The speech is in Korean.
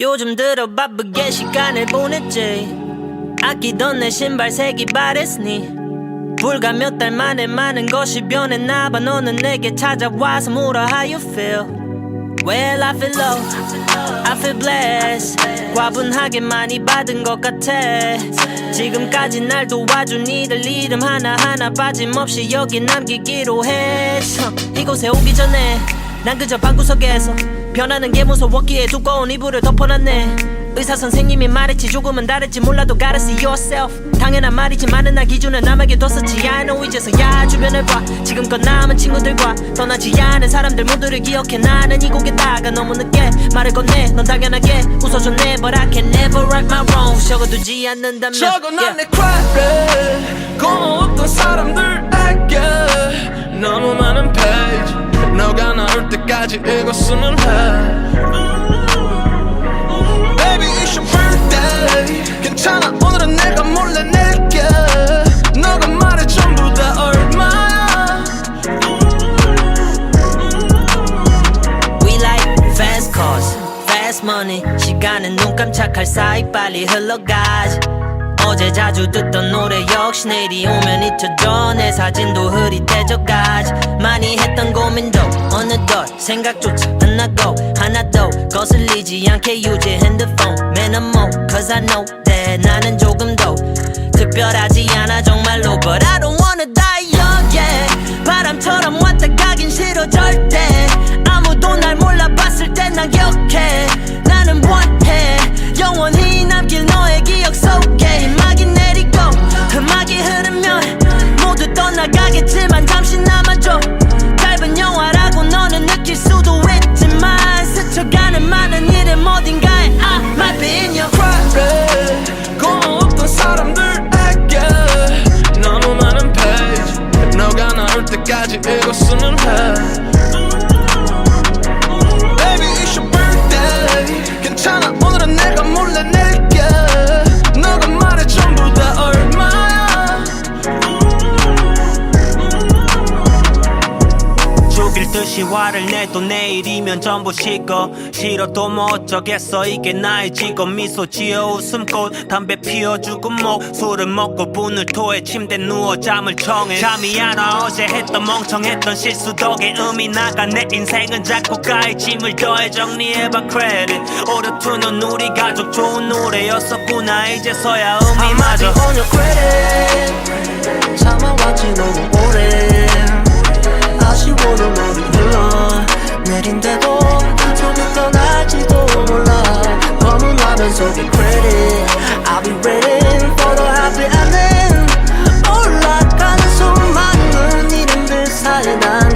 요즘 들어 바쁘게 시간을 보냈지. 아끼던 내 신발 색이 바랬으니 불과 몇 달 만에 많은 것이 변했나봐 너는 내게 찾아와서 물어 how you feel? Well I feel low. I feel blessed. 과분하게 많이 받은 것 같아. 지금까지 날 도와준 이들 이름 하나하나 빠짐없이 여기 남기기로 했어. 이곳에 오기 전에 난 그저 방구석에서 변하는 게 무서웠기에 두꺼운 이불을 덮어놨네. 의사 선생님이 말했지 조금은 다를지 몰라도 gotta see yourself. 당연한 말이지만은 나 기준을 남에게 뒀었지. I know 이제서야 주변을 봐. 지금껏 남은 친구들과 떠나지 않은 사람들 모두를 기억해. 나는 이 곡에다가 너무 늦게 말을 건네. 넌 당연하게 웃어줬네. But I can never right my wrong. 적어두지 않는다면 적어난 내 credit 고마웠던 사람들에게. 너무 많은 페이지 너가 나올 때까지 읽었으면 해. Baby it's your birthday. 괜찮아? 오늘은 내가 몰래 낼게. 너가 말해 전부 다 얼마야? We like fast cars, fast money. 시간은 눈 깜짝할 사이 빨리 흘러가지 어제 자주 듣던 노래 역시 내일이 오면 잊혀져. 내 사진도 흐릿해져가지. 많이 했던 고민도 어느덧 생각조차 안 나고 하나 더 거슬리지 않게 유지 핸드폰. 매너모 Cause I know that 나는 조금 더 특별하지 않아. 정말로 But I don't wanna die young yeah. 바람처럼 왔다 가긴 싫어 절대. 아무도 날 몰라봤을 땐난 격해 나가겠지만 잠시 남아줘 듯이 화를 내도 내일이면 전부 식어. 싫어도 뭐 어쩌겠어. 이게 나의 직업. 미소 지어 웃음꽃. 담배 피워주고 목 술을 먹고 분을 토해. 침대 누워 잠을 청해. 잠이 안 와. 어제 했던 멍청했던 실수 덕에 음이 나가. 내 인생은 작곡가의 짐을 더해. 정리해봐 크레딧 오르투는 우리 가족 좋은 노래였었구나. 이제서야 음이 맞아. on your credit. 참아왔지 너무 오래 diamonds on your credit. I'll be waiting for the happy ending. 올라가는 수많은 이름들 사이 난